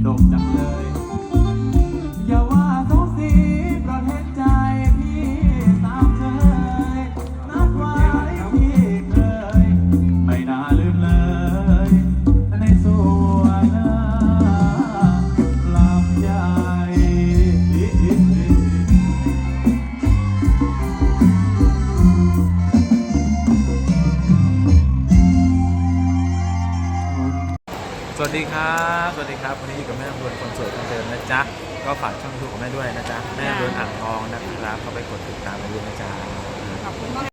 โชคจาก สวัสดีครับ สวัสดีครับ วันนี้อยู่กับแม่รวนคนสวยคนเดิมนะจ๊ะ ก็ฝากช่องทูบของแม่ด้วยนะจ๊ะ แม่รวนอ่างทองนะครับ เข้าไปกดติดตามมาดูนะจ๊ะ ขอบคุณมาก